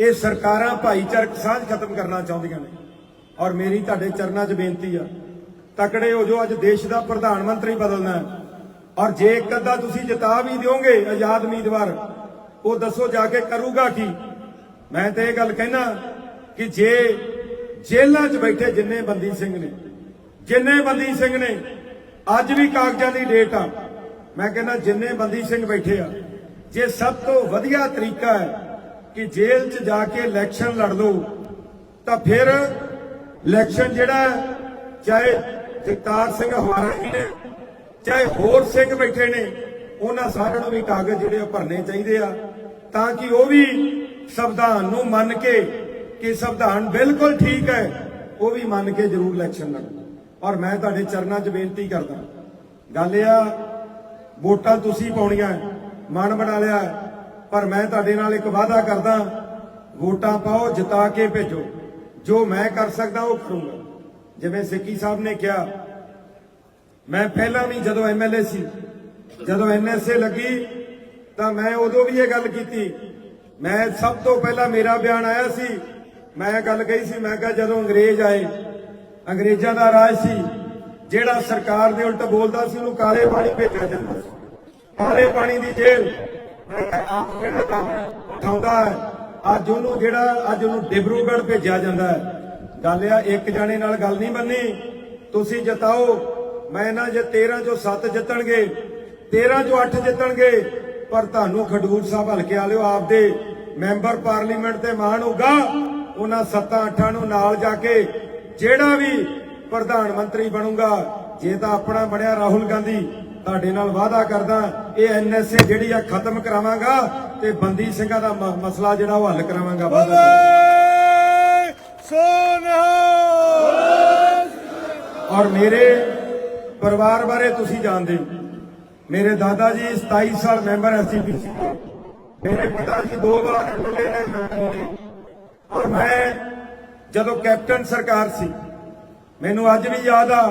ਇਹ ਸਰਕਾਰਾਂ ਭਾਈਚਾਰਕ ਸਾਂਝ ਖਤਮ ਕਰਨਾ ਚਾਹੁੰਦੀਆਂ ਨੇ। ਔਰ ਮੇਰੀ ਤੁਹਾਡੇ ਚਰਨਾਂ 'ਚ ਬੇਨਤੀ ਆ, ਤਕੜੇ ਹੋ ਜੋ ਅੱਜ ਦੇਸ਼ ਦਾ ਪ੍ਰਧਾਨ ਮੰਤਰੀ ਬਦਲਣਾ ਹੈ। ਔਰ ਜੇ ਇੱਕ ਅੱਧਾ ਤੁਸੀਂ ਜਿਤਾ ਵੀ ਦਿਓਗੇ ਆਜ਼ਾਦ ਉਮੀਦਵਾਰ, ਉਹ ਦੱਸੋ ਜਾ ਕੇ ਕਰੂਗਾ ਕੀ? ਮੈਂ ਤੇ ਇਹ ਗੱਲ ਕਹਿਣਾ ਕਿ ਜੇ ਜੇਲ੍ਹਾਂ 'ਚ ਬੈਠੇ ਜਿੰਨੇ ਬੰਦੀ ਸਿੰਘ ਨੇ, ਜਿੰਨੇ ਬੰਦੀ ਸਿੰਘ ਨੇ, ਅੱਜ ਵੀ ਕਾਗਜ਼ਾਂ ਦੀ ਡੇਟ ਆ। ਮੈਂ ਕਹਿੰਦਾ ਜਿੰਨੇ ਬੰਦੀ ਸਿੰਘ ਬੈਠੇ ਆ, ਜੇ ਸਭ ਤੋਂ ਵਧੀਆ ਤਰੀਕਾ ਹੈ ਕਿ ਜੇਲ੍ਹ 'ਚ ਜਾ ਕੇ ਇਲੈਕਸ਼ਨ ਲੜ ਲਓ, ਤਾਂ ਫਿਰ ਇਲੈਕਸ਼ਨ ਜਿਹੜਾ ਚਾਹੇ ਜਗਤਾਰ ਸਿੰਘ ਹਵਾਰਾ ਜੀ ਨੇ, ਚਾਹੇ ਹੋਰ ਸਿੰਘ ਬੈਠੇ ਨੇ, ਉਹਨਾਂ ਸਾਰਿਆਂ ਨੂੰ ਵੀ ਕਾਗਜ਼ ਜਿਹੜੇ ਉਹ ਭਰਨੇ ਚਾਹੀਦੇ ਆ, ਤਾਂ ਕਿ ਉਹ ਵੀ ਸੰਵਿਧਾਨ ਨੂੰ ਮੰਨ ਕੇ, ਕਿ ਸੰਵਿਧਾਨ ਬਿਲਕੁਲ ਠੀਕ ਹੈ, ਉਹ ਵੀ ਮੰਨ ਕੇ ਜ਼ਰੂਰ ਇਲੈਕਸ਼ਨ ਲੜਨ। ਔਰ ਮੈਂ ਤੁਹਾਡੇ ਚਰਨਾਂ 'ਚ ਬੇਨਤੀ ਕਰਦਾ, ਗੱਲ ਇਹ ਆ, ਵੋਟਾਂ ਤੁਸੀਂ ਪਾਉਣੀਆਂ ਮਨ ਬਣਾ ਲਿਆ ਪਰ ਮੈਂ ਤੁਹਾਡੇ ਨਾਲ ਇੱਕ ਵਾਅਦਾ ਕਰਦਾ, ਵੋਟਾਂ ਪਾਓ, ਜਿਤਾ ਕੇ ਭੇਜੋ। ਜੋ ਮੈਂ ਕਰ ਸਕਦਾ, ਉਹ ਕਰੂੰਗਾ। ਜਿਵੇਂ ਸਿੱਕੀ ਸਾਹਿਬ ਨੇ ਕਿਹਾ, ਮੈਂ ਪਹਿਲਾਂ ਵੀ ਜਦੋਂ ਐਮਐਲਏ ਸੀ, ਜਦੋਂ ਐਨਐਸਏ ਲੱਗੀ, ਤਾਂ ਮੈਂ ਉਦੋਂ ਵੀ ਇਹ ਗੱਲ ਕੀਤੀ। ਮੈਂ ਸਭ ਤੋਂ ਪਹਿਲਾਂ ਮੇਰਾ ਬਿਆਨ ਆਇਆ ਸੀ। ਮੈਂ ਇਹ ਗੱਲ ਕਹੀ ਸੀ, ਮੈਂ ਕਿਹਾ ਜਦੋਂ ਅੰਗਰੇਜ਼ ਆਏ, ਅੰਗਰੇਜ਼ਾਂ ਦਾ ਰਾਜ ਸੀ, ਜਿਹੜਾ ਸਰਕਾਰ ਦੇ ਉਲਟ ਬੋਲਦਾ ਸੀ, ਉਹਨੂੰ ਕਾਲੇ ਪਾਣੀ ਭੇਜਿਆ ਜਾਂਦਾ ਸੀ। ਕਾਲੇ ਪਾਣੀ ਦੀ ਜੇਲ੍ਹ ਉਠਾਉਂਦਾ ਹੈ। ਅੱਜ ਉਹਨੂੰ ਜਿਹੜਾ, ਅੱਜ ਉਹਨੂੰ ਡਿਬਰੂਗੜ੍ਹ ਭੇਜਿਆ ਜਾਂਦਾ ਹੈ। ਗੱਲ ਆ, ਇੱਕ ਜਾਣੇ ਨਾਲ ਗੱਲ ਨਹੀਂ ਬੰਨੀ। ਤੁਸੀਂ ਜਿਤਾਓ। ਮੈਂ ਨਾ ਜੇ 13 ਚੋਂ 7 ਜਿੱਤਣਗੇ 13 ਚੋਂ 8 ਜਿੱਤਣਗੇ, ਪਰ ਤੁਹਾਨੂੰ ਖਡੂਰ ਸਾਹਿਬ ਹਲਕੇ ਵਾਲਿਓ ਆਪਦੇ ਮੈਂਬਰ ਪਾਰਲੀਮੈਂਟ ਤੇ ਮਾਣ ਹੋਗਾ ਉਹਨਾਂ 7-8 ਨੂੰ ਨਾਲ ਜਾ ਕੇ ਜਿਹੜਾ ਵੀ ਪ੍ਰਧਾਨ ਮੰਤਰੀ ਬਣੂਗਾ, ਜੇ ਤਾਂ ਆਪਣਾ ਬਣਿਆ ਰਾਹੁਲ ਗਾਂਧੀ। ਤੁਹਾਡੇ ਨਾਲ ਵਾਅਦਾ ਕਰਦਾ ਇਹ ਐਨਐਸਏ ਜਿਹੜੀ ਆ ਖਤਮ ਕਰਾਵਾਂਗਾ ਤੇ ਬੰਦੀ ਸਿੰਘਾਂ ਦਾ ਮਸਲਾ ਜਿਹੜਾ ਉਹ ਹੱਲ ਕਰਾਵਾਂਗਾ। ਵਾਅਦਾ ਔਰ ਮੇਰੇ ਪਰਿਵਾਰ ਬਾਰੇ ਤੁਸੀਂ ਜਾਣਦੇ ਹੋ। ਮੇਰੇ ਦਾਦਾ ਜੀ 27 ਸਾਲ ਮੈਂਬਰ ਐਸਜੀਪੀਸੀ ਮੇਰੇ ਪਿਤਾ ਜੀ ਦੋ ਵਾਰ ਐਮਐਲਏ ਨੇ ਔਰ ਮੈਂ ਜਦੋਂ ਕੈਪਟਨ ਸਰਕਾਰ ਸੀ ਮੈਨੂੰ ਅੱਜ ਵੀ ਯਾਦ ਆ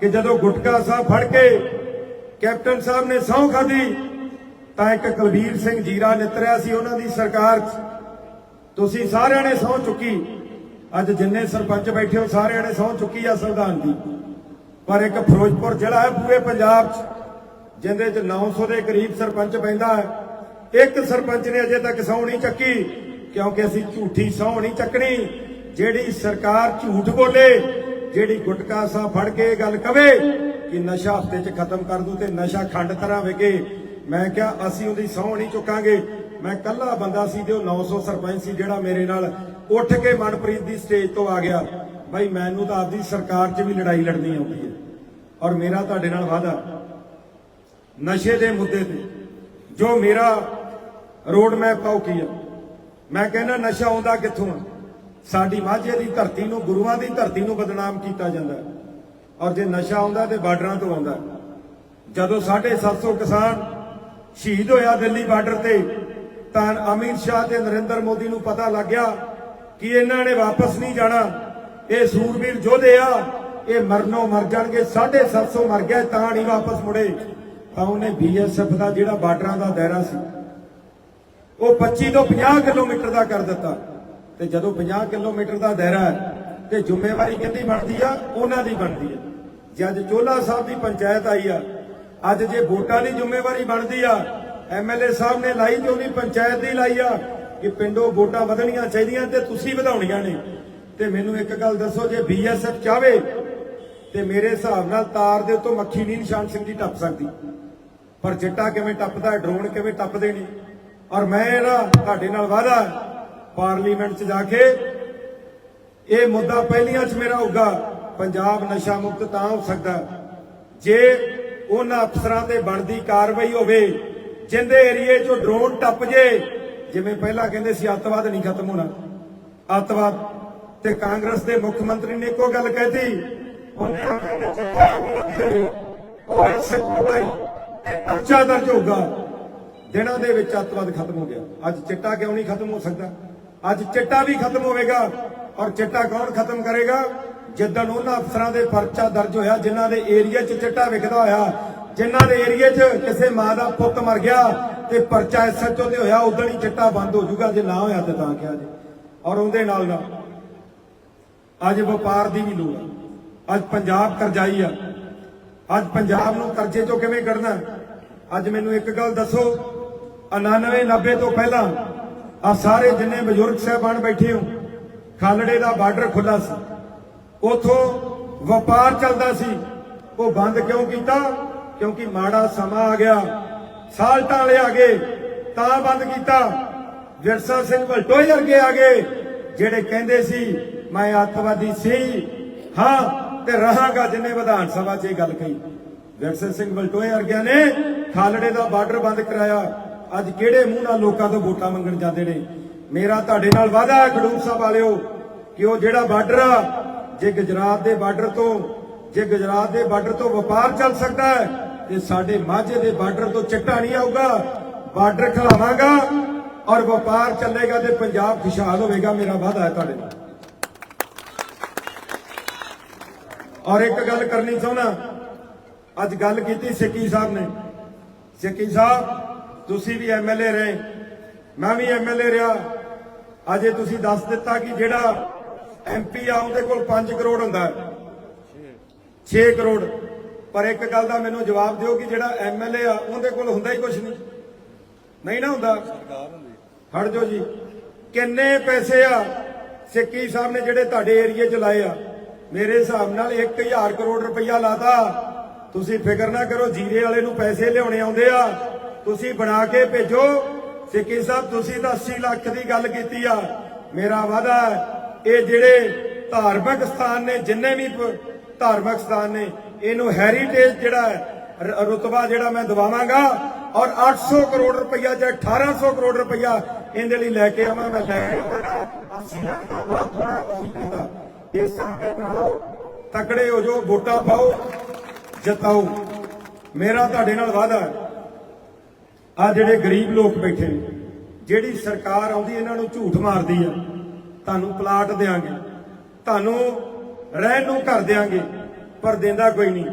ਕਿ ਜਦੋਂ ਗੁਟਕਾ ਸਾਹਿਬ ਫੜ ਕੇ ਕੈਪਟਨ ਸਾਹਿਬ ਨੇ ਸਹੁੰ ਖਾਧੀ, ਤਾਂ ਇੱਕ ਕੁਲਵੀਰ ਸਿੰਘ ਜੀਰਾ ਨਿਤਰਿਆ ਸੀ ਉਹਨਾਂ ਦੀ ਸਰਕਾਰ 'ਚ। ਤੁਸੀਂ ਸਾਰਿਆਂ ਨੇ ਸਹੁੰ ਚੁੱਕੀ। ਅੱਜ ਜਿੰਨੇ ਸਰਪੰਚ ਬੈਠੇ ਹੋ, ਸਾਰਿਆਂ ਨੇ ਸਹੁੰ ਚੁੱਕੀ ਆ ਸੰਵਿਧਾਨ ਦੀ। ਪਰ ਇੱਕ ਫਿਰੋਜ਼ਪੁਰ ਜ਼ਿਲ੍ਹਾ ਹੈ ਪੂਰੇ ਪੰਜਾਬ 'ਚ ਜਿੰਦੇ 'ਚ 900 ਦੇ ਕਰੀਬ ਸਰਪੰਚ ਪੈਂਦਾ ਹੈ। ਇੱਕ ਸਰਪੰਚ ਨੇ ਅਜੇ ਤੱਕ ਸਹੁੰ ਨਹੀਂ ਚੱਕੀ, ਕਿਉਂਕਿ ਅਸੀਂ ਝੂਠੀ ਸਹੁੰ ਨਹੀਂ ਚੱਕਣੀ। ਜਿਹੜੀ ਸਰਕਾਰ ਝੂਠ ਬੋਲੇ, ਜਿਹੜੀ ਗੁਟਕਾ ਸਾਹਿਬ ਫੜ ਕੇ ਇਹ ਗੱਲ ਕਵੇ ਕਿ ਨਸ਼ਾ ਹਫ਼ਤੇ 'ਚ ਖਤਮ ਕਰ ਦੂ ਤੇ ਨਸ਼ਾ ਖੰਡ ਤਰ੍ਹਾਂ ਵਿਕੇ। ਮੈਂ ਕਿਹਾ, ਅਸੀਂ ਉਹਦੀ ਸਹੁੰ ਨਹੀਂ ਚੁੱਕਾਂਗੇ। ਮੈਂ ਕੱਲਾ ਬੰਦਾ ਸੀ ਤੇ ਉਹ 900 ਸਰਪੰਚ ਸੀ ਜਿਹੜਾ ਮੇਰੇ ਨਾਲ ਉੱਠ ਕੇ ਮਨਪ੍ਰੀਤ ਦੀ ਸਟੇਜ ਤੋਂ ਆ ਗਿਆ। ਭਾਈ ਮੈਨੂੰ ਤਾਂ ਆਪਦੀ ਸਰਕਾਰ 'ਚ ਵੀ ਲੜਾਈ ਲੜਨੀ ਆਉਂਦੀ ਹੈ। ਔਰ ਮੇਰਾ ਤੁਹਾਡੇ ਨਾਲ ਵਾਅਦਾ। ਨਸ਼ੇ ਦੇ ਮੁੱਦੇ ਤੇ ਜੋ ਮੇਰਾ ਰੋਡ ਮੈਪ ਆ ਉਹ ਕੀ ਆ? ਮੈਂ ਕਹਿੰਦਾ, ਨਸ਼ਾ ਆਉਂਦਾ ਕਿੱਥੋਂ ਆ? ਸਾਡੀ ਮਾਝੇ ਦੀ ਧਰਤੀ ਨੂੰ, ਗੁਰੂਆਂ ਦੀ ਧਰਤੀ ਨੂੰ ਬਦਨਾਮ ਕੀਤਾ ਜਾਂਦਾ ਹੈ। ਔਰ ਜੇ ਨਸ਼ਾ ਆਉਂਦਾ ਤੇ ਬਾਰਡਰਾਂ ਤੋਂ ਆਉਂਦਾ। ਹੈ। ਜਦੋਂ 750 ਕਿਸਾਨ ਸ਼ਹੀਦ ਹੋਇਆ ਦਿੱਲੀ ਬਾਰਡਰ ਤੇ, ਤਾਂ ਅਮਿਤ ਸ਼ਾਹ ਤੇ ਨਰਿੰਦਰ ਮੋਦੀ ਨੂੰ ਪਤਾ ਲੱਗ ਗਿਆ ਕਿ ਇਹਨਾਂ ਨੇ ਵਾਪਸ ਨਹੀਂ ਜਾਣਾ। ਇਹ ਸੂਰਬੀਰ ਯੋਧੇ ਆ, ਇਹ ਮਰਨੋਂ ਮਰ ਜਾਣਗੇ 750 ਮਰ ਗਿਆ ਤਾਂ ਨਹੀਂ ਵਾਪਸ ਮੁੜੇ। ਤਾਂ ਉਹਨੇ ਬੀਐਸਐਫ ਦਾ ਜਿਹੜਾ ਬਾਰਡਰਾਂ ਦਾ ਦਾਇਰਾ ਸੀ, ਉਹ 25 ਤੋਂ 50 ਕਿਲੋਮੀਟਰ ਦਾ ਕਰ ਦਿੱਤਾ। ਤੇ ਜਦੋਂ 50 ਕਿਲੋਮੀਟਰ ਦਾ ਦਾਇਰਾ ਹੈ ਤੇ ਜ਼ਿੰਮੇਵਾਰੀ ਕਿੰਦੀ ਬਣਦੀ ਆ? ਉਹਨਾਂ ਦੀ ਬਣਦੀ ਆ। ਜੇ ਅੱਜ ਚੋਲਾ ਸਾਹਿਬ ਦੀ ਪੰਚਾਇਤ ਆਈ ਆ, ਅੱਜ ਜੇ ਵੋਟਾਂ ਦੀ ਜ਼ਿੰਮੇਵਾਰੀ ਬਣਦੀ ਆ ਐਮਐਲਏ ਸਾਹਿਬ ਨੇ ਲਾਈ ਤੇ ਉਹਦੀ ਪੰਚਾਇਤ ਦੀ ਲਾਈ ਆ ਕਿ ਪਿੰਡੋਂ ਵੋਟਾਂ ਵਧਣੀਆਂ ਚਾਹੀਦੀਆਂ ਤੇ ਤੁਸੀਂ ਵਧਾਉਣੀਆਂ ਨੇ। ਤੇ ਮੈਨੂੰ ਇੱਕ ਗੱਲ ਦੱਸੋ, ਜੇ ਬੀਐਸਐਫ ਚਾਵੇ ਤੇ ਮੇਰੇ ਹਿਸਾਬ ਨਾਲ ਤਾਰ ਦੇ ਉੱਤੋਂ ਮੱਖੀ ਨਹੀਂ ਨਿਸ਼ਾਨ ਸਿੰਘ ਜੀ ਟੱਪ ਸਕਦੀ। ਪਰ ਚਿੱਟਾ ਕਿਵੇਂ ਟੱਪਦਾ, ਡਰੋਨ ਕਿਵੇਂ ਟੱਪਦੇ ਨੇ? ਔਰ ਮੈਂ ਇਹਦਾ ਤੁਹਾਡੇ ਨਾਲ ਵਾਅਦਾ, ਪਾਰਲੀਮੈਂਟ 'ਚ ਜਾ ਕੇ ਇਹ ਮੁੱਦਾ ਪਹਿਲੀਆਂ 'ਚ ਮੇਰਾ ਹੋਊਗਾ, ਪੰਜਾਬ ਨਸ਼ਾ ਮੁਕਤ ਤਾਂ ਹੋ ਸਕਦਾ ਜੇ ਉਹਨਾਂ ਅਫਸਰਾਂ ਤੇ ਬਣਦੀ ਕਾਰਵਾਈ ਹੋਵੇ, ਜਿੰਦੇ ਏਰੀਏ 'ਚੋਂ ਡਰੋਨ ਟੱਪ ਜੇ, ਜਿਵੇਂ ਪਹਿਲਾਂ ਕਹਿੰਦੇ ਸੀ ਅੱਤਵਾਦ ਨਹੀਂ ਖਤਮ ਹੋਣਾ। ਅੱਤਵਾਦ ਤੇ ਕਾਂਗਰਸ ਦੇ ਮੁੱਖ ਮੰਤਰੀ ਨੇ ਇੱਕੋ ਗੱਲ ਕਹਿਤੀ ਅੱਛਾ ਦਰਜ ਹੋਊਗਾ। ਦਿਨਾਂ ਦੇ ਵਿੱਚ ਅੱਤਵਾਦ ਖਤਮ ਹੋ ਗਿਆ। ਅੱਜ ਚਿੱਟਾ ਕਿਉਂ ਨਹੀਂ ਖਤਮ ਹੋ ਸਕਦਾ? ਅੱਜ ਚਿੱਟਾ ਵੀ ਖਤਮ ਹੋਵੇਗਾ। ਔਰ ਚਿੱਟਾ ਕੌਣ ਖਤਮ ਕਰੇਗਾ? ਜਿੱਦਣ ਉਹਨਾਂ ਅਫਸਰਾਂ ਦੇ ਪਰਚਾ ਦਰਜ ਹੋਇਆ, ਜਿਨ੍ਹਾਂ ਦੇ ਏਰੀਆ 'ਚ ਚਿੱਟਾ ਵਿਕਦਾ ਹੋਇਆ, ਜਿਨ੍ਹਾਂ ਦੇ ਏਰੀਆ 'ਚ ਕਿਸੇ ਮਾਂ ਦਾ ਪੁੱਤ ਮਰ ਗਿਆ ਤੇ ਪਰਚਾ ਐਸਐਚਓ ਤੇ ਹੋਇਆ, ਉਦੋਂ ਹੀ ਚਿੱਟਾ ਬੰਦ ਹੋ ਜਾਊਗਾ, ਜੇ ਨਾ ਹੋਇਆ ਤੇ ਤਾਂ ਕਿਹਾ ਜੀ। ਔਰ ਉਹਦੇ ਨਾਲ ਨਾਲ ਅੱਜ ਵਪਾਰ ਦੀ ਵੀ ਲੋੜ ਹੈ ਅੱਜ ਪੰਜਾਬ ਕਰਜ਼ਾਈ ਆ। ਅੱਜ ਪੰਜਾਬ ਨੂੰ ਕਰਜ਼ੇ ਚੋਂ ਕਿਵੇਂ ਕੱਢਣਾ? ਅੱਜ ਮੈਨੂੰ ਇੱਕ ਗੱਲ ਦੱਸੋ 99 90 ਤੋਂ ਪਹਿਲਾਂ, ਆ ਸਾਰੇ ਜਿੰਨੇ ਬਜ਼ੁਰਗ ਸਾਹਿਬਾਨ ਬੈਠੇ ਹੋ ਖਾਲੜੇ ਦਾ ਬਾਰਡਰ ਖੁੱਲਾ ਸੀ। ਉਥੋਂ ਵਪਾਰ ਚੱਲਦਾ ਸੀ। ਉਹ ਬੰਦ ਕਿਉਂ ਕੀਤਾ? ਕਿਉਂਕਿ ਮਾੜਾ ਸਮਾਂ ਆ ਗਿਆ। ਸਾਲਟਾਂ ਵਾਲੇ ਆ ਗਏ, ਤਾਂ ਬੰਦ ਕੀਤਾ। ਵਿਰਸਾ ਸਿੰਘ ਵਲਟੋਏ ਵਰਗੇ ਆ ਗਏ, ਜਿਹੜੇ ਕਹਿੰਦੇ ਸੀ, ਮੈਂ ਅੱਤਵਾਦੀ ਸੀ। ਹਾਂ, ਤੇ ਰਹਾਂਗਾ ਜਿੰਨੇ ਵਿਧਾਨ ਸਭਾ 'ਚ ਇਹ ਗੱਲ ਕਹੀ। ਵਿਰਸਾ ਸਿੰਘ ਵਲਟੋਏ ਵਰਗਿਆਂ ਨੇ ਖਾਲੜੇ ਦਾ ਬਾਰਡਰ ਬੰਦ ਕਰਾਇਆ। ਅੱਜ ਕਿਹੜੇ ਮੂੰਹ ਨਾਲ ਲੋਕਾਂ ਤੋਂ ਵੋਟਾਂ ਮੰਗਣ ਜਾਂਦੇ ਨੇ? ਮੇਰਾ ਤੁਹਾਡੇ ਨਾਲ ਵਾਅਦਾ ਹੈ ਖਡੂਰ ਸਾਹਿਬ ਵਾਲਿਓ, ਕਿ ਉਹ ਜਿਹੜਾ ਬਾਰਡਰ ਆ, ਜੇ ਗੁਜਰਾਤ ਦੇ ਬਾਰਡਰ ਤੋਂ, ਜੇ ਗੁਜਰਾਤ ਦੇ ਬਾਰਡਰ ਤੋਂ ਵਪਾਰ ਚੱਲ ਸਕਦਾ ਹੈ, ਤੇ ਸਾਡੇ ਮਾਝੇ ਦੇ ਬਾਰਡਰ ਤੋਂ ਚਿੱਟਾ ਨਹੀਂ ਆਊਗਾ। ਬਾਰਡਰ ਖਲਾਵਾਂਗਾ ਔਰ ਵਪਾਰ ਚੱਲੇਗਾ ਤੇ ਪੰਜਾਬ ਖੁਸ਼ਹਾਲ ਹੋਵੇਗਾ, ਮੇਰਾ ਵਾਅਦਾ ਹੈ ਤੁਹਾਡੇ ਨਾਲ। ਔਰ ਇੱਕ ਗੱਲ ਕਰਨੀ ਚਾਹੁੰਦਾ, ਅੱਜ ਗੱਲ ਕੀਤੀ ਸਿੱਕੀ ਸਾਹਿਬ ਨੇ। ਸਿੱਕੀ ਸਾਹਿਬ, ਤੁਸੀਂ ਵੀ ਐਮਐਲਏ ਰਹੇ, ਮੈਂ ਵੀ ਐਮਐਲਏ ਰਿਹਾ। ਅਜੇ ਤੁਸੀਂ ਦੱਸ ਦਿੱਤਾ ਕਿ ਜਿਹੜਾ ਐਮਪੀ ਆ ਉਹਦੇ ਕੋਲ 5 ਕਰੋੜ ਹੁੰਦਾ ਹੈ। 6 ਕਰੋੜ। ਪਰ ਇੱਕ ਗੱਲ ਦਾ ਮੈਨੂੰ ਜਵਾਬ ਦਿਓ ਕਿ ਜਿਹੜਾ ਐਮਐਲਏ ਆ, ਉਹਦੇ ਕੋਲ ਹੁੰਦਾ ਹੀ ਕੁਝ ਨਹੀਂ। ਨਹੀਂ ਨਾ ਹੁੰਦਾ? ਹਟ ਜਾਓ ਜੀ। ਕਿੰਨੇ ਪੈਸੇ ਆ? ਸਿੱਕੀ ਸਾਹਿਬ ਨੇ ਜਿਹੜੇ ਤੁਹਾਡੇ ਏਰੀਏ 'ਚ ਲਾਏ ਆ, ਮੇਰੇ ਹਿਸਾਬ ਨਾਲ 1000 ਕਰੋੜ ਰੁਪਈਆ ਲਾਤਾ। ਤੁਸੀਂ ਫਿਕਰ ਨਾ ਕਰੋ, ਜੀਰੇ ਵਾਲੇ ਨੂੰ ਪੈਸੇ ਲਿਆਉਣੇ ਆਉਂਦੇ ਆ। ਤੁਸੀਂ ਬਣਾ ਕੇ ਭੇਜੋ। ਸਿੱਕੀ ਸਾਹਿਬ, ਤੁਸੀਂ ਤਾਂ 80 ਲੱਖ ਦੀ ਗੱਲ ਕੀਤੀ ਆ। ਮੇਰਾ ਵਾਅਦਾ ਇਹ ਜਿਹੜੇ ਧਾਰਮਿਕ ਸਥਾਨ ਨੇ, ਜਿੰਨੇ ਵੀ ਧਾਰਮਿਕ ਸਥਾਨ ਨੇ, ਇਹਨੂੰ ਹੈਰੀਟੇਜ ਜਿਹੜਾ ਹੈ ਰੁਤਬਾ ਜਿਹੜਾ ਮੈਂ ਦਵਾਵਾਂਗਾ ਔਰ 800 ਕਰੋੜ ਰੁਪਈਆ ਜਾਂ 1800 ਕਰੋੜ ਰੁਪਇਆ ਇਹਦੇ ਲਈ ਲੈ ਕੇ ਆਵਾਂ ਮੈਂ ਲੈ ਕੇ ਇਸ ਤਕੜੇ ਹੋ ਜੋ ਵੋਟਾਂ ਪਾਓ, ਜਿਤਾਓ। ਮੇਰਾ ਤੁਹਾਡੇ ਨਾਲ ਵਾਅਦਾ ਹੈ। ਆ ਜਿਹੜੇ ਗਰੀਬ ਲੋਕ ਬੈਠੇ ਨੇ, ਜਿਹੜੀ ਸਰਕਾਰ ਆਉਂਦੀ, ਇਹਨਾਂ ਨੂੰ ਝੂਠ ਮਾਰਦੀ ਆ, ਤੁਹਾਨੂੰ ਪਲਾਟ ਦੇਾਂਗੇ ਤੁਹਾਨੂੰ ਰਹਿਣ ਨੂੰ ਘਰ ਦੇਾਂਗੇ ਪਰ ਦਿੰਦਾ ਕੋਈ ਨਹੀਂ।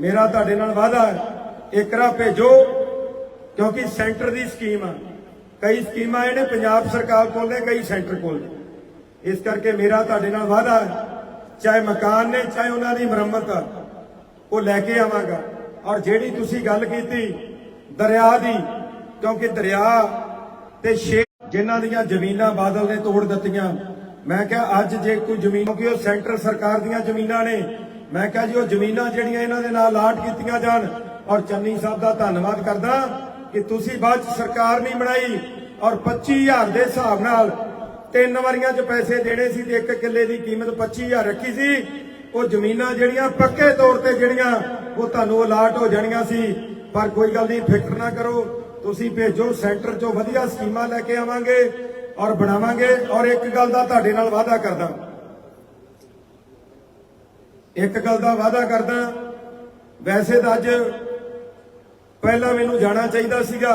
ਮੇਰਾ ਤੁਹਾਡੇ ਨਾਲ ਵਾਅਦਾ ਹੈ ਇਕਰਾ ਭੇਜੋ, ਕਿਉਂਕਿ ਸੈਂਟਰ ਦੀ ਸਕੀਮ ਆ। ਕਈ ਸਕੀਮਾਂ ਇਹਨੇ ਪੰਜਾਬ ਸਰਕਾਰ ਕੋਲ ਨੇ, ਕਈ ਸੈਂਟਰ ਕੋਲ ਨੇ। ਇਸ ਕਰਕੇ ਮੇਰਾ ਤੁਹਾਡੇ ਨਾਲ ਵਾਅਦਾ ਹੈ, ਚਾਹੇ ਮਕਾਨ ਨੇ, ਚਾਹੇ ਉਹਨਾਂ ਦੀ ਮੁਰੰਮਤ ਉਹ ਲੈ ਕੇ ਆਵਾਂਗਾ। ਔਰ ਜਿਹੜੀ ਤੁਸੀਂ ਗੱਲ ਕੀਤੀ, ਦਰਿਆ ਦੀ ਕਿਉਂਕਿ ਦਰਿਆ ਤੇ ਛੇ ਜਿਨ੍ਹਾਂ ਦੀਆਂ ਜ਼ਮੀਨਾਂ ਬਾਦਲ ਨੇ ਤੋੜ ਦਿੱਤੀਆਂ। ਮੈਂ ਕਿਹਾ, ਅੱਜ ਜੇ ਕੋਈ ਜ਼ਮੀਨ, ਕਿਉਂਕਿ ਉਹ ਸੈਂਟਰ ਸਰਕਾਰ ਦੀਆਂ ਜ਼ਮੀਨਾਂ ਨੇ। ਮੈਂ ਕਿਹਾ ਜੀ, ਉਹ ਜ਼ਮੀਨਾਂ ਜਿਹੜੀਆਂ ਇਹਨਾਂ ਦੇ ਨਾਲ ਅਲਾਟ ਕੀਤੀਆਂ ਜਾਣ। ਔਰ ਚੰਨੀ ਸਾਹਿਬ ਦਾ ਧੰਨਵਾਦ ਕਰਦਾ ਕਿ ਤੁਸੀਂ ਬਾਅਦ ਚ ਸਰਕਾਰ ਨਹੀਂ ਬਣਾਈ। ਔਰ 25000 ਦੇ ਹਿਸਾਬ ਨਾਲ ਤਿੰਨ ਵਾਰੀਆਂ 'ਚ ਪੈਸੇ ਦੇਣੇ ਸੀ ਤੇ ਇੱਕ ਕਿੱਲੇ ਦੀ ਕੀਮਤ 25000 ਰੱਖੀ ਸੀ। ਉਹ ਜ਼ਮੀਨਾਂ ਜਿਹੜੀਆਂ ਪੱਕੇ ਤੌਰ ਤੇ ਜਿਹੜੀਆਂ, ਉਹ ਤੁਹਾਨੂੰ ਅਲਾਟ ਹੋ ਜਾਣੀਆਂ ਸੀ। ਪਰ ਕੋਈ ਗੱਲ ਨਹੀਂ, ਫਿਕਰ ਨਾ ਕਰੋ। ਤੁਸੀਂ ਭੇਜੋ, ਸੈਂਟਰ 'ਚੋਂ ਵਧੀਆ ਸਕੀਮਾਂ ਲੈ ਕੇ ਆਵਾਂਗੇ ਔਰ ਬਣਾਵਾਂਗੇ ਔਰ ਇੱਕ ਗੱਲ ਦਾ ਤੁਹਾਡੇ ਨਾਲ ਵਾਅਦਾ ਕਰਦਾ। ਇੱਕ ਗੱਲ ਦਾ ਵਾਅਦਾ ਕਰਦਾ, ਵੈਸੇ ਤਾਂ ਅੱਜ ਪਹਿਲਾਂ ਮੈਨੂੰ ਜਾਣਾ ਚਾਹੀਦਾ ਸੀਗਾ,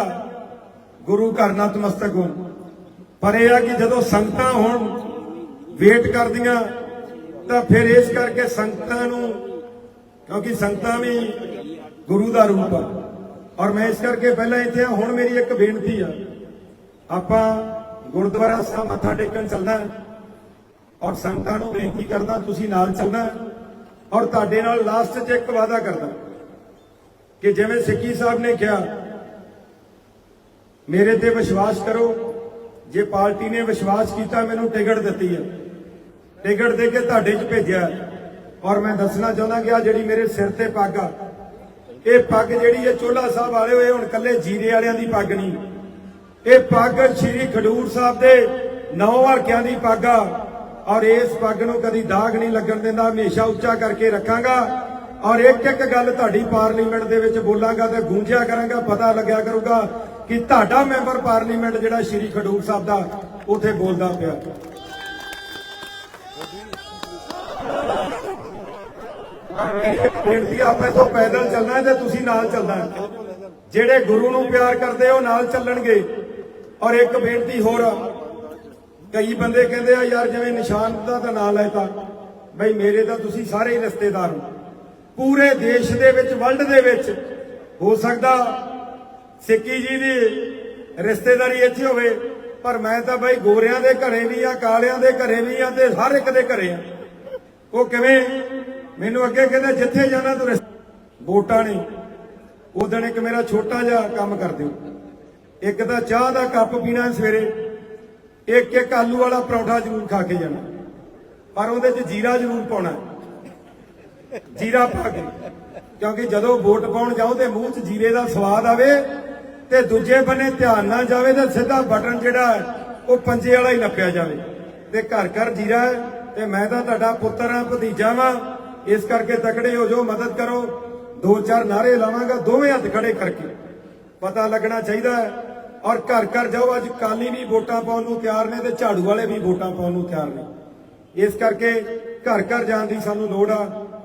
ਗੁਰੂ ਘਰ ਨਤਮਸਤਕ ਹੋਣ। ਪਰ ਇਹ ਆ ਕਿ ਜਦੋਂ ਸੰਗਤਾਂ ਹੁਣ, ਵੇਟ ਕਰਦੀਆਂ, ਤਾਂ ਫਿਰ ਇਸ ਕਰਕੇ ਸੰਗਤਾਂ ਨੂੰ, ਕਿਉਂਕਿ ਸੰਗਤਾਂ ਵੀ ਗੁਰੂ ਦਾ ਰੂਪ ਆ। ਔਰ ਮੈਂ ਇਸ ਕਰਕੇ ਪਹਿਲਾਂ ਇੱਥੇ ਆ ਹੁਣ ਮੇਰੀ ਇੱਕ ਬੇਨਤੀ ਆ। ਆਪਾਂ ਗੁਰਦੁਆਰਾ ਸਾਹਿਬ ਮੱਥਾ ਟੇਕਣ ਚੱਲਦਾ ਔਰ ਸੰਗਤਾਂ ਨੂੰ ਬੇਨਤੀ ਕਰਦਾ, ਤੁਸੀਂ ਨਾਲ ਚੱਲਣਾ ਔਰ ਤੁਹਾਡੇ ਨਾਲ ਲਾਸਟ 'ਚ ਇੱਕ ਵਾਅਦਾ ਕਰਦਾ ਕਿ ਜਿਵੇਂ ਸਿੱਕੀ ਸਾਹਿਬ ਨੇ ਕਿਹਾ, ਮੇਰੇ ਤੇ ਵਿਸ਼ਵਾਸ ਕਰੋ, ਜੇ ਪਾਰਟੀ ਨੇ ਵਿਸ਼ਵਾਸ ਕੀਤਾ, ਮੈਨੂੰ ਟਿਕਟ ਦਿੱਤੀ ਹੈ। ਟਿਕਟ ਦੇ ਕੇ ਤੁਹਾਡੇ 'ਚ ਭੇਜਿਆ ਔਰ ਮੈਂ ਦੱਸਣਾ ਚਾਹੁੰਦਾ ਕਿ ਆ ਜਿਹੜੀ ਮੇਰੇ ਸਿਰ ਤੇ ਪੱਗ ਆ ਇਹ ਪੱਗ ਜਿਹੜੀ ਹੈ ਚੋਲਾ ਸਾਹਿਬ ਵਾਲੇ ਹੋਏ, ਹੁਣ ਕੱਲੇ ਜੀਰੇ ਵਾਲਿਆਂ ਦੀ ਪੱਗ ਨਹੀਂ। ਇਹ ਪੱਗ ਸ੍ਰੀ ਖਡੂਰ ਸਾਹਿਬ ਦੇ ਨੌ ਹਲਕਿਆਂ ਦੀ ਪੱਗ ਆ। ਔਰ ਇਸ ਪੱਗ ਨੂੰ ਕਦੀ ਦਾਗ ਨਹੀਂ ਲੱਗਣ ਦਿੰਦਾ, ਹਮੇਸ਼ਾ ਉੱਚਾ ਕਰਕੇ ਰੱਖਾਂਗਾ। ਔਰ ਇੱਕ ਇੱਕ ਗੱਲ ਤੁਹਾਡੀ ਪਾਰਲੀਮੈਂਟ ਦੇ ਵਿੱਚ ਬੋਲਾਂਗਾ ਤੇ ਗੂੰਜਿਆ ਕਰਾਂਗਾ, ਪਤਾ ਲੱਗਿਆ ਕਰੂਗਾ ਕਿ ਤੁਹਾਡਾ ਮੈਂਬਰ ਪਾਰਲੀਮੈਂਟ ਜਿਹੜਾ ਸ੍ਰੀ ਖਡੂਰ ਸਾਹਿਬ ਦਾ, ਉੱਥੇ ਬੋਲਦਾ ਪਿਆ। ਬੇਨਤੀ ਆਪੇ ਤੋਂ ਪੈਦਲ ਚੱਲਣਾ ਤੇ ਤੁਸੀਂ ਨਾਲ ਚੱਲਣਾ ਜਿਹੜੇ ਗੁਰੂ ਨੂੰ ਪਿਆਰ ਕਰਦੇ ਉਹ ਨਾਲ ਚੱਲਣਗੇ। ਔਰ ਇੱਕ ਬੇਨਤੀ ਹੋਰ ਕਈ ਬੰਦੇ ਕਹਿੰਦੇ ਆ, ਯਾਰ ਜਿਵੇਂ ਨਿਸ਼ਾਨ ਦਾ ਤਾਂ ਨਾਂ ਲੈਤਾ ਬਈ ਮੇਰੇ ਤਾਂ ਤੁਸੀਂ ਸਾਰੇ ਹੀ ਰਿਸ਼ਤੇਦਾਰ ਹੋ। ਪੂਰੇ ਦੇਸ਼ ਦੇ ਵਿੱਚ, ਵਰਲਡ ਦੇ ਵਿੱਚ ਹੋ ਸਕਦਾ ਸਿੱਕੀ ਜੀ ਦੀ ਰਿਸ਼ਤੇਦਾਰੀ ਇੱਥੇ ਹੋਵੇ। ਪਰ ਮੈਂ ਤਾਂ ਬਈ ਗੋਰਿਆਂ ਦੇ ਘਰੇ ਵੀ ਆ, ਕਾਲਿਆਂ ਦੇ ਘਰੇ ਵੀ ਆ ਤੇ ਹਰ ਇੱਕ ਦੇ ਘਰੇ ਆ। ਉਹ ਕਿਵੇਂ ਮੈਨੂੰ ਅੱਗੇ ਕਹਿੰਦਾ ਜਿੱਥੇ ਜਾਣਾ ਤੂੰ ਵੋਟਾਂ ਨਹੀਂ। ਉਦਣ ਇੱਕ ਮੇਰਾ ਛੋਟਾ ਜਿਹਾ ਕੰਮ ਕਰ ਦਿਓ। ਇੱਕ ਤਾਂ ਚਾਹ ਦਾ ਕੱਪ ਪੀਣਾ ਸਵੇਰੇ। ਇੱਕ ਇੱਕ ਆਲੂ ਵਾਲਾ ਪਰੌਂਠਾ ਜ਼ਰੂਰ ਖਾ ਕੇ ਜਾਣਾ। ਪਰ ਉਹਦੇ 'ਚ ਜੀਰਾ ਜ਼ਰੂਰ ਪਾਉਣਾ। ਜੀਰਾ ਪਾ ਕੇ। ਕਿਉਂਕਿ ਜਦੋਂ ਵੋਟ ਪਾਉਣ ਜਾਓ ਤੇ ਮੂੰਹ 'ਚ ਜੀਰੇ ਦਾ ਸਵਾਦ ਆਵੇ ਤੇ ਦੂਜੇ ਬੰਨੇ ਧਿਆਨ ਨਾ ਜਾਵੇ ਤਾਂ ਸਿੱਧਾ ਬਟਨ ਜਿਹੜਾ ਹੈ, ਉਹ ਪੰਜੇ ਵਾਲਾ ਹੀ ਨੱਪਿਆ ਜਾਵੇ। ਤੇ ਘਰ ਘਰ ਜੀਰਾ ਤੇ ਮੈਂ ਤਾਂ ਤੁਹਾਡਾ ਪੁੱਤਰ ਆ ਭਤੀਜਾ ਵਾਂ। ਇਸ ਕਰਕੇ ਤਕੜੇ ਹੋ ਜੋ ਮਦਦ ਕਰੋ। ਦੋ ਚਾਰ ਨਾਰੇ ਲਾਵਾਂਗਾ, ਦੋਵੇਂ ਹੱਥ ਖੜੇ ਕਰਕੇ। ਪਤਾ ਲੱਗਣਾ ਚਾਹੀਦਾ ਹੈ। ਔਰ ਘਰ ਘਰ ਜਾਓ, ਅੱਜ ਕਾਲੀ ਵੀ ਵੋਟਾਂ ਪਾਉਣ ਨੂੰ ਤਿਆਰ ਨੇ ਤੇ ਝਾੜੂ ਵਾਲੇ ਵੀ ਵੋਟਾਂ ਪਾਉਣ ਨੂੰ ਤਿਆਰ ਨੇ। ਇਸ ਕਰਕੇ ਘਰ ਘਰ ਜਾਣ ਦੀ ਸਾਨੂੰ ਲੋੜ ਆ।